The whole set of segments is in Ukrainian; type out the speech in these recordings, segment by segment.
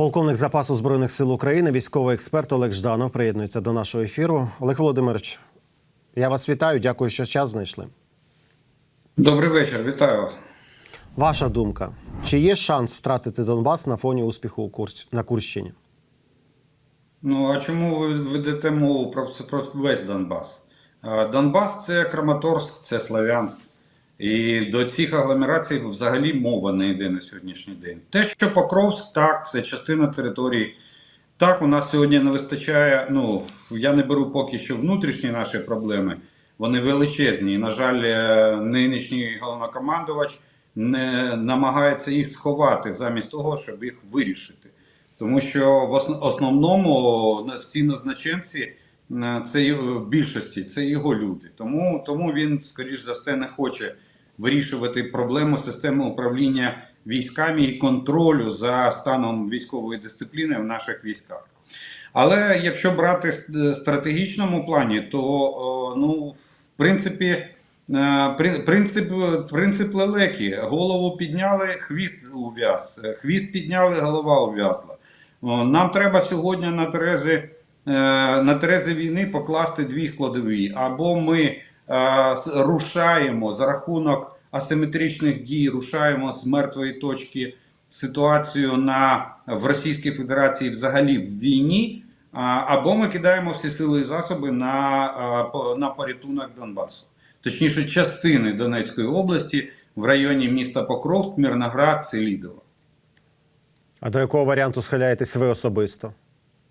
Полковник запасу збройних сил України, військовий експерт Олег Жданов приєднується до нашого ефіру. Олег Володимирович, я вас вітаю. Дякую, що час знайшли. Добрий вечір, вітаю вас. Ваша думка: чи є шанс втратити Донбас на фоні успіху на Курщині? Ну а чому ви ведете мову про, про весь Донбас? Донбас це Краматорськ, це Слов'янськ. І до цих агломерацій взагалі мова не йде на сьогоднішній день. Те, що Покровськ, так, це частина території. Так, у нас сьогодні не вистачає. Ну, я не беру поки що внутрішні наші проблеми. Вони величезні. І, на жаль, е, нинішній головнокомандувач не намагається їх сховати замість того, щоб їх вирішити. Тому що в основному всі назначенці е, це в більшості це його люди. Тому, тому він, скоріш за все, не хоче вирішувати проблему системи управління військами і контролю за станом військової дисципліни в наших військах. Але якщо брати в е, стратегічному плані, то ну, в принципі, е, принцип, принцип лелеки. Голову підняли, хвіст ув'яз. Е, Хвіст підняли, голова ув'язла. Нам треба сьогодні на терези, е, на терези війни покласти дві складові. Або ми е, рушаємо за рахунок асиметричних дій, рушаємо з мертвої точки ситуацію на, в Російській Федерації взагалі в війні, або ми кидаємо всі сили і засоби на, на порятунок Донбасу. Точніше, частини Донецької області в районі міста Покровськ, Мирноград, Селідово. А до якого варіанту схиляєтесь ви особисто?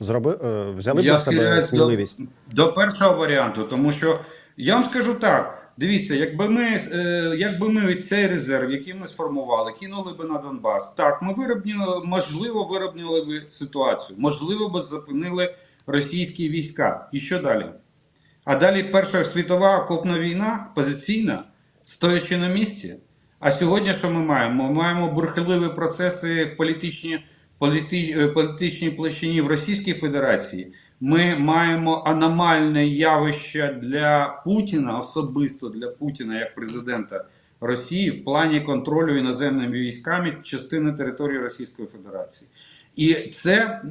Зроби... е, Взяли Я на себе сміливість? До, до першого варіанту, тому що я вам скажу так: дивіться, якби ми, е, якби ми цей резерв, який ми сформували, кинули би на Донбас, так, ми виробнили, можливо, виробнили би ситуацію, можливо, би зупинили російські війська. І що далі? А далі Перша світова окопна війна, позиційна, стоячи на місці. А сьогодні що ми маємо? Ми маємо бурхливі процеси в е, політичній площині в Російській Федерації. Ми маємо аномальне явище для Путіна, особисто для Путіна як президента Росії, в плані контролю іноземними військами частини території Російської Федерації. І це, е,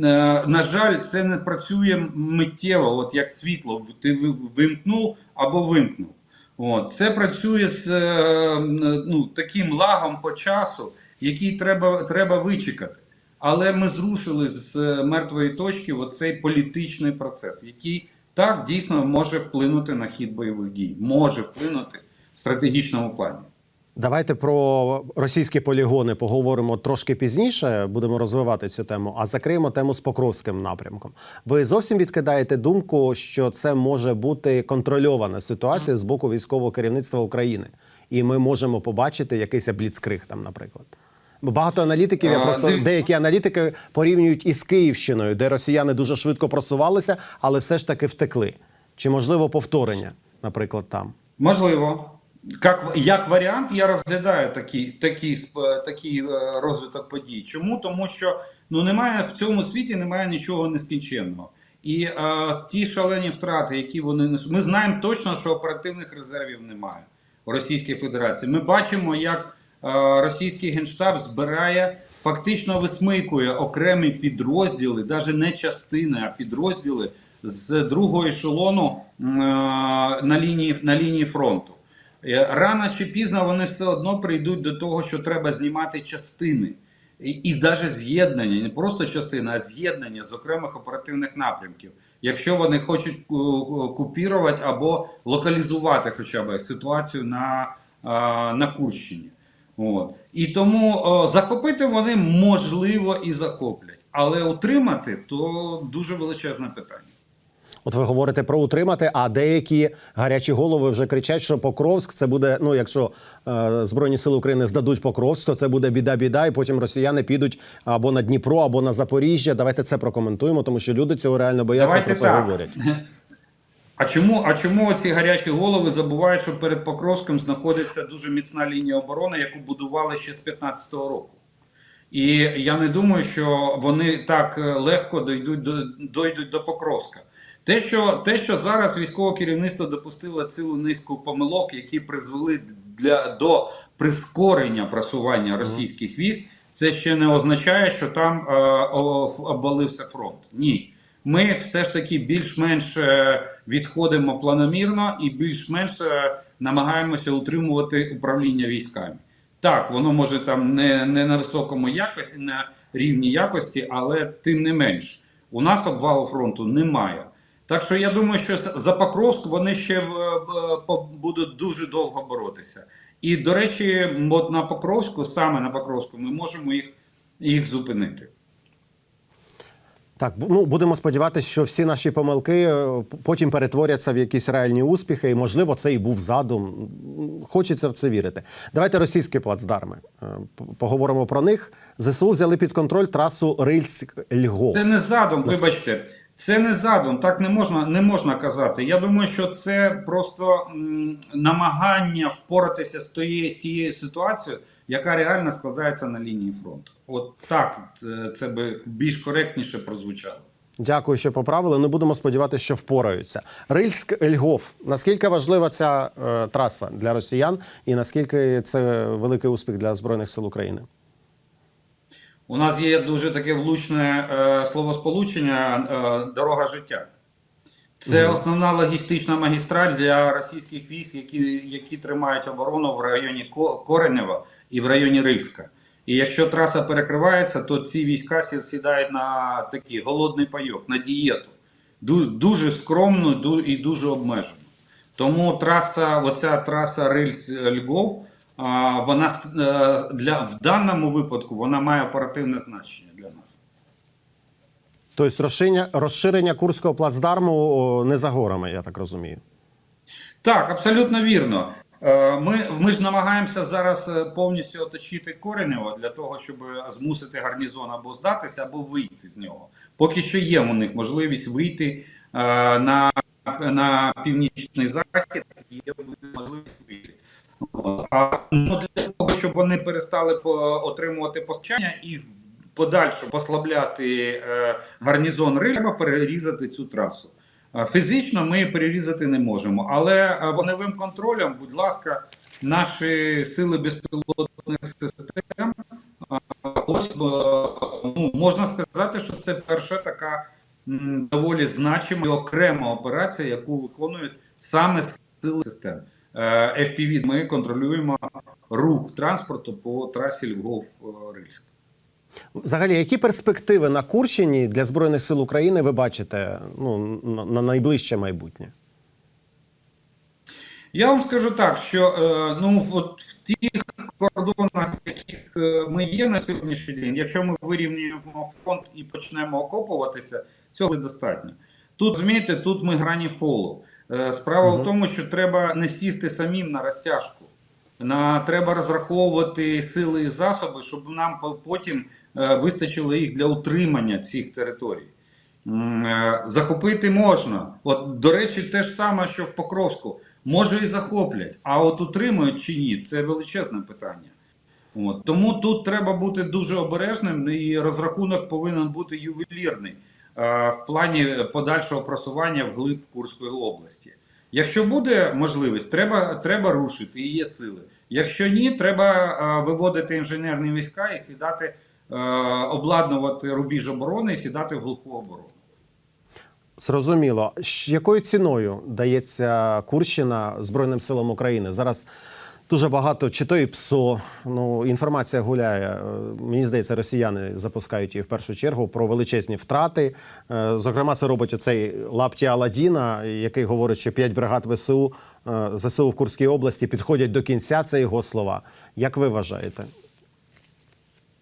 на жаль, це не працює миттєво, от як світло. Ти вимкнув або вимкнув. От. Це працює з е, ну, таким лагом по часу, який треба, треба вичекати. Але ми зрушили з мертвої точки оцей політичний процес, який так дійсно може вплинути на хід бойових дій, може вплинути в стратегічному плані. Давайте про російські полігони поговоримо трошки пізніше. Будемо розвивати цю тему, а закриємо тему з Покровським напрямком. Ви зовсім відкидаєте думку, що це може бути контрольована ситуація з боку військового керівництва України, і ми можемо побачити якийсь бліцкриг там, наприклад. Багато аналітиків, я просто деякі аналітики порівнюють із Київщиною, де росіяни дуже швидко просувалися, але все ж таки втекли. Чи можливо повторення, наприклад, там? Можливо. Як, як варіант, я розглядаю такий такі, такий е, розвиток подій. Чому? Тому що ну, немає в цьому світі немає нічого нескінченного. І е, ті шалені втрати, які вони несуть, ми знаємо точно, що оперативних резервів немає у Російській Федерації. Ми бачимо, як е, російський генштаб збирає, фактично висмикує окремі підрозділи, навіть не частини, а підрозділи з другого ешелону е, на лінії, на лінії фронту. Е, Рано чи пізно вони все одно прийдуть до того, що треба знімати частини. І, навіть з'єднання, не просто частини, а з'єднання з окремих оперативних напрямків, якщо вони хочуть купірувати або локалізувати хоча б ситуацію на, на Курщині. От. І тому о, захопити вони можливо і захоплять, але утримати то дуже величезне питання. От ви говорите про утримати, а деякі гарячі голови вже кричать, що Покровськ це буде. Ну, якщо е, Збройні сили України здадуть Покровськ, то це буде біда-біда, і потім росіяни підуть або на Дніпро, або на Запоріжжя. Давайте це прокоментуємо, тому що люди цього реально бояться Давайте про це так. говорять. А чому, а чому ці гарячі голови забувають, що перед Покровськом знаходиться дуже міцна лінія оборони, яку будували ще з 15-го року? І я не думаю, що вони так е, легко дойдуть до, дойдуть до Покровська. Те що, те, що зараз військове керівництво допустило цілу низку помилок, які призвели для, до прискорення просування російських військ, це ще не означає, що там е, обвалився фронт. Ні. Ми все ж таки більш-менш е, відходимо планомірно і більш-менш е, намагаємося утримувати управління військами. Так, воно може там не, не на високому якості, на рівні якості, але тим не менш, у нас обвалу фронту немає. Так що я думаю, що за Покровськ вони ще е, будуть дуже довго боротися. І, до речі, на Покровську, саме на Покровську, ми можемо їх, їх зупинити. Так, ну будемо сподіватися, що всі наші помилки е, потім перетворяться в якісь реальні успіхи, і можливо це і був задум. Хочеться в це вірити. Давайте російські плацдарми. Е, Поговоримо про них. ЗСУ взяли під контроль трасу Рильськ-Льгов. Це не задум, вибачте. Це не задум, так не можна, не можна казати. Я думаю, що це просто намагання впоратися з тією ситуацією, яка реально складається на лінії фронту. От так це, це би більш коректніше прозвучало. Дякую, що поправили. Не будемо сподіватися, що впораються. Рильськ-Льгов. Наскільки важлива ця е, траса для росіян, і наскільки це великий успіх для збройних сил України? У нас є дуже таке влучне е, словосполучення е, дорога життя. Це Мгм. основна логістична магістраль для російських військ, які, які тримають оборону в районі Коренева і в районі Рильська. І якщо траса перекривається, то ці війська сідають на такий голодний пайок, на дієту. Дуже скромно і дуже обмежено. Тому траса, оця траса Рильс-Львов, вона е, для, в даному випадку вона має оперативне значення для нас. Тобто розширення, розширення Курського плацдарму не за горами, я так розумію. Так, абсолютно вірно. Е, Ми, ми ж намагаємося зараз е, повністю оточити Коренева для того, щоб змусити гарнізон або здатися, або вийти з нього. Поки що є у них можливість вийти е, на, на північний захід, є можливість вийти. А ну, для того, щоб вони перестали отримувати постачання і в подальшому послабляти гарнізон треба перерізати цю трасу. Фізично ми перерізати не можемо, але е, вогневим контролем, будь ласка, наші сили безпілотних систем. Ось ну, можна сказати, що це перша така доволі значима і окрема операція, яку виконують саме сили систем. Е, FPV ми контролюємо рух транспорту по трасі Львов-Рильськ. Взагалі, які перспективи на Курщині для збройних сил України ви бачите ну, на, на найближче майбутнє? Я вам скажу так, що е, ну от в тих кордонах, яких е, ми є на сьогоднішній день, якщо ми вирівнюємо фронт і почнемо окопуватися, цього достатньо. Тут розумієте, тут ми грані фолу. Е, справа Мгм. в тому, що треба не сісти самим на розтяжку. На треба розраховувати сили і засоби, щоб нам потім е, вистачило їх для утримання цих територій. Е, Захопити можна. От, до речі, те ж саме, що в Покровську. Може і захоплять, а от утримують чи ні, це величезне питання. От. Тому тут треба бути дуже обережним, і розрахунок повинен бути ювелірний е, в плані подальшого просування вглиб Курської області. Якщо буде можливість, треба, треба рушити, і є сили. Якщо ні, треба е, виводити інженерні війська і сідати, е, обладнувати рубіж оборони і сідати в глуху оборону. Зрозуміло. Якою ціною дається Курщина Збройним силам України? Зараз дуже багато чи то і ПСО. Ну інформація гуляє. Е, Мені здається, росіяни запускають її в першу чергу про величезні втрати. Е, Зокрема, це робить оцей лапті Аладдіна, який говорить, що 5 бригад ВСУ е, ЗСУ в Курській області підходять до кінця. Це його слова. Як ви вважаєте?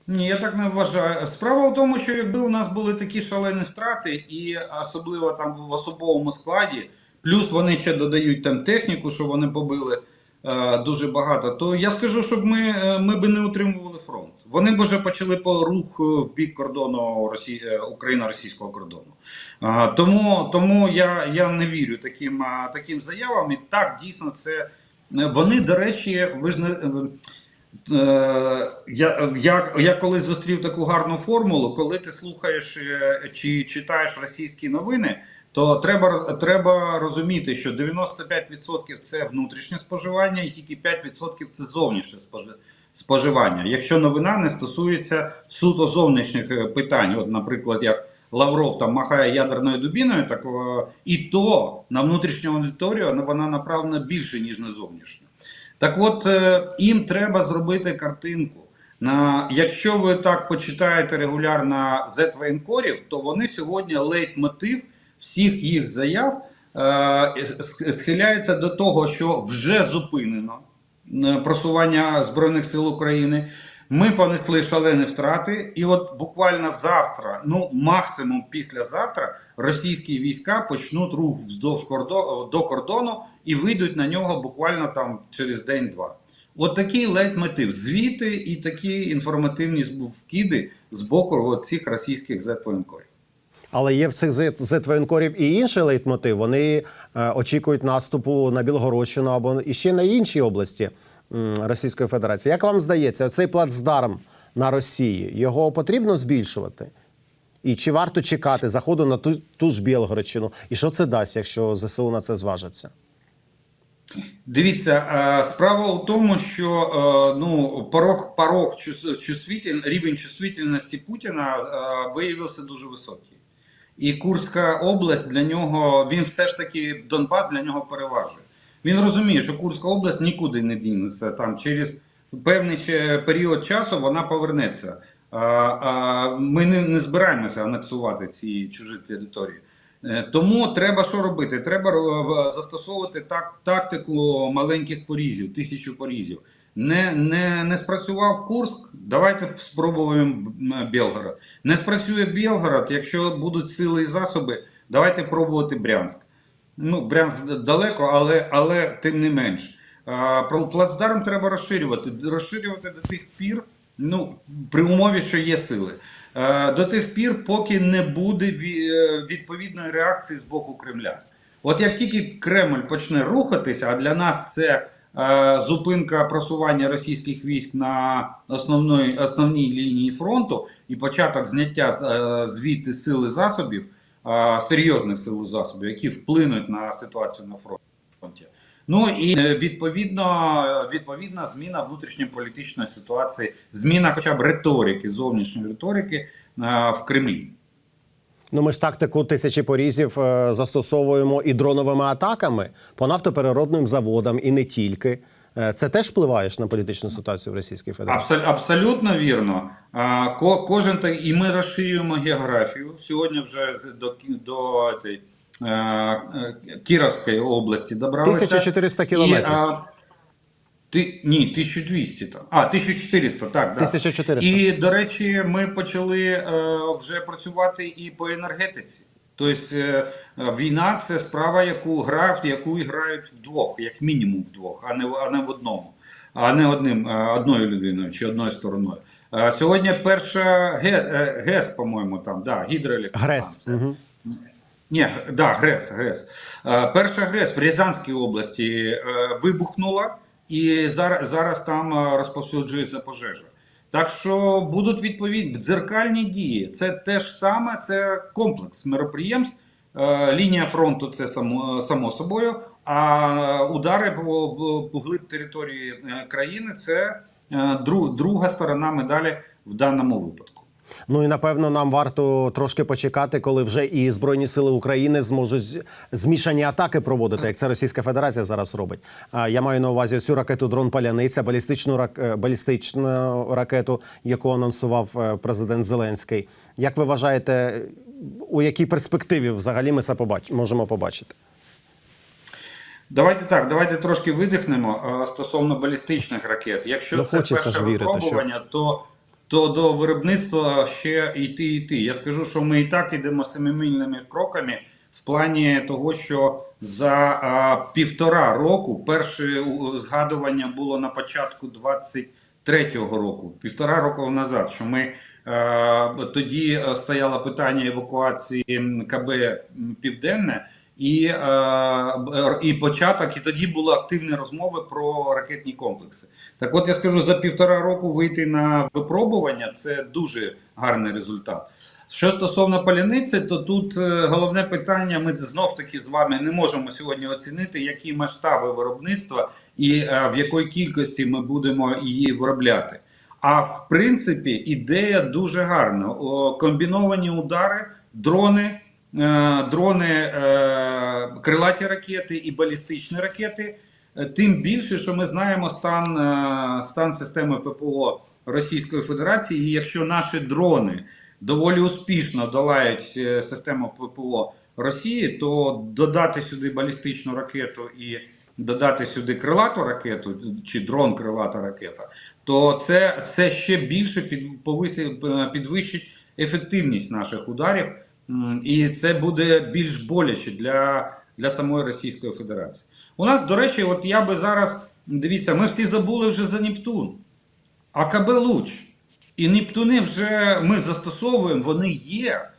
Ні, я так не вважаю. Справа в тому, що якби у нас були такі шалені втрати, і особливо там в особовому складі, плюс вони ще додають там техніку, що вони побили е, дуже багато, то я скажу, щоб ми, е, ми би не утримували фронт. Вони б вже почали по рух е, в бік кордону Росі... е, Україно-російського кордону. Тому тому я, я не вірю таким, таким заявам. І так, дійсно, це е, вони, до речі, ви ж не. е, Е, Я, я, я колись зустрів таку гарну формулу, коли ти слухаєш е, чи читаєш російські новини, то треба, треба розуміти, що 95% це внутрішнє споживання і тільки 5% це зовнішнє спожи- споживання. Якщо новина не стосується суто зовнішніх е, питань, от, наприклад, як Лавров там махає ядерною дубіною, так е, і то на внутрішню аудиторію вона направлена більше, ніж на зовнішню. Так от е, їм треба зробити картинку. На, якщо ви так почитаєте регулярно Z-воєнкорів, то вони сьогодні лейтмотив всіх їх заяв е, схиляється до того, що вже зупинено просування Збройних сил України. Ми понесли шалені втрати, і от буквально завтра, ну максимум післязавтра, російські війська почнуть рух вздовж кордону до кордону і вийдуть на нього буквально там через день-два. От такий лейтмотив. Звіти і такі інформативні вкиди з боку цих російських Z-воєнкорів. Але є в цих зетвоєнкорів і інший лейтмотив. Вони е, очікують наступу на Білгородщину або і ще на інші області Російської Федерації. Як вам здається, цей плацдарм на Росії його потрібно збільшувати? І чи варто чекати заходу на ту, ту ж Білгородщину? І що це дасть, якщо ЗСУ на це зважиться? Дивіться, е, справа у тому, що е, ну, порог, порог чувствитель, рівень чувствительності Путіна виявився дуже високий. І Курська область для нього, він все ж таки Донбас для нього переважує. Він розуміє, що Курська область нікуди не дінеться. Там через певний період часу вона повернеться. А, а, ми не, не збираємося анексувати ці чужі території. Е, Тому треба що робити? Треба е, застосовувати так, тактику маленьких порізів, тисячу порізів. Не, не, не спрацював Курск, давайте спробуємо Білгород. Не спрацює Білгород, якщо будуть сили і засоби, давайте пробувати Брянськ. Ну, Брянськ далеко, але, але тим не менш. А, Плацдарм треба розширювати. Розширювати до тих пір, ну, при умові, що є сили. До тих пір, поки не буде е, відповідної реакції з боку Кремля. От як тільки Кремль почне рухатися, а для нас це зупинка просування російських військ на основної, основній лінії фронту і початок зняття е, звідти сили засобів, е, серйозних сил засобів, які вплинуть на ситуацію на фронті. Ну і е, відповідно, відповідна зміна внутрішньополітичної ситуації, зміна хоча б риторики, зовнішньої риторики е, в Кремлі. Ну, ми ж тактику тисячі порізів е, застосовуємо і дроновими атаками по нафтопереробним заводам, і не тільки. Е, Це теж впливає ж на політичну ситуацію в Російській Федерації. Абсол- абсолютно вірно. Ко- кожен так, і ми розширюємо географію. Сьогодні вже до, до е, Кіровської області добралися. 1400 кілометрів. І, ти, ні, 1200 там. А, 1400, так. Да. 1400. І, до речі, ми почали е, вже працювати і по енергетиці. Тобто е, війна це справа, яку грають, яку грають вдвох, як мінімум вдвох, а не, в- а не в одному, а не одним, е, одною людиною чи одною стороною. Е, сьогодні перша Ге, е, ГЕС, по-моєму, там, да, гідроелектростанція. Грес. Угу. Ні, да, ГРЕС, ГРЕС. Е, Перша ГРЕС в Рязанській області е, вибухнула, і зараз, зараз там е, розповсюджується пожежа. Так що будуть відповідні дзеркальні дії. Це те ж саме, це комплекс мероприємств. Е, Лінія фронту це само, само собою, а удари по, глиб території е, країни це е, друга сторона медалі в даному випадку. Ну і напевно нам варто трошки почекати, коли вже і збройні сили України зможуть змішані атаки проводити, як це Російська Федерація зараз робить. Я маю на увазі цю ракету дрон Паляниця, балістичну рак... е, балістичну ракету, яку анонсував е, президент Зеленський. Як ви вважаєте, у якій перспективі взагалі ми це побач... можемо побачити? Давайте так, давайте трошки видихнемо стосовно балістичних ракет. Якщо Ну, це перше вірити, що- то, то до виробництва ще йти йти. Я скажу, що ми і так йдемо семимильними кроками в плані того, що за а, півтора року перше згадування було на початку 23-го року, півтора року назад, що ми. Тоді е, стояло питання евакуації КБ Південне, і, е, і початок, і тоді були активні розмови про ракетні комплекси. Так от я скажу, за півтора року вийти на випробування це дуже гарний результат. Що стосовно паляниці, то тут е, головне питання: ми знов таки з вами не можемо сьогодні оцінити, які масштаби виробництва і е, в якої кількості ми будемо її виробляти. А в принципі, ідея дуже гарна. Комбіновані удари, дрони, дрони, е, крилаті ракети і балістичні ракети. Е, Тим більше, що ми знаємо стан, е, стан системи ППО Російської Федерації, і якщо наші дрони доволі успішно долають е, систему ППО Росії, то додати сюди балістичну ракету і додати сюди крилату ракету чи дрон крилата ракета, то це, це ще більше під, повисить, е, підвищить ефективність наших ударів, і це буде більш боляче для, для самої Російської Федерації. У нас, до речі, от я би зараз дивіться, ми всі забули вже за Нептун. АКБ Луч. І Нептуни вже ми застосовуємо, вони є.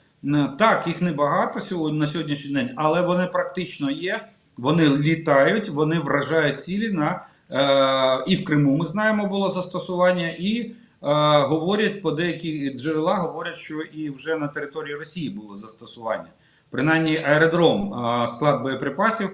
Так, їх небагато сьогодні на сьогоднішній день, але вони практично є. Вони літають, вони вражають цілі на е, і в Криму. Ми знаємо, було застосування, і говорять по деякі джерела, говорять, що і вже на території Росії було застосування. Принаймні, аеродром, е, склад боєприпасів,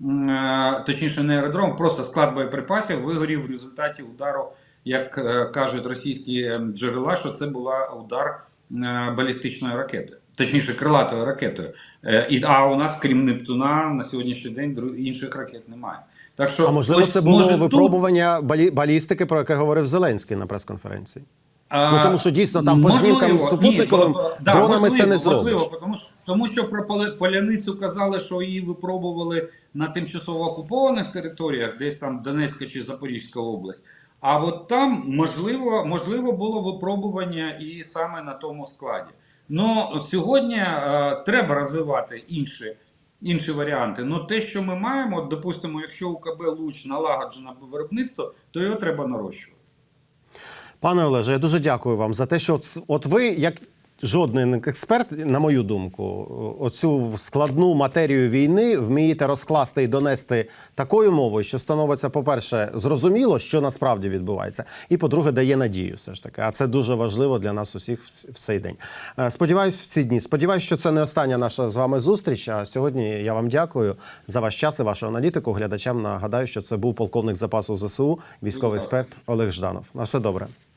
е, точніше, не аеродром, просто склад боєприпасів вигорів в результаті удару як е, кажуть російські е, джерела, що це була удар е, балістичної ракети, точніше, крилатою ракетою. Е, І, а у нас, крім Нептуна, на сьогоднішній день інших ракет немає. Так що, А можливо, ось, це було може, тут, випробування балі- балістики, про яке говорив Зеленський на прес-конференції. а, Ну, тому що дійсно там по знімкам ні, супутниковим да, дронами можливо, це не зробиш. Можливо, тому, що, тому що про Поляницю казали, що її випробували на тимчасово окупованих територіях, десь там Донецька чи Запорізька область. А от там можливо, можливо було випробування і саме на тому складі. Ну сьогодні е, треба розвивати інші, інші варіанти. Ну те, що ми маємо, допустимо, якщо у КБ Луч налагоджено виробництво, то його треба нарощувати. Пане Олеже, я дуже дякую вам за те, що от ви, як жодний експерт, на мою думку, оцю складну матерію війни вмієте розкласти і донести такою мовою, що становиться, по-перше, зрозуміло, що насправді відбувається, і по-друге, дає надію. Все ж таки. А це дуже важливо для нас усіх в в цей день. Е, Сподіваюсь, в ці дні. Сподіваюсь, що це не остання наша з вами зустріч. А сьогодні я вам дякую за ваш час і вашу аналітику. Глядачам нагадаю, що це був полковник запасу ЗСУ, військовий експерт Олег Жданов. На все добре.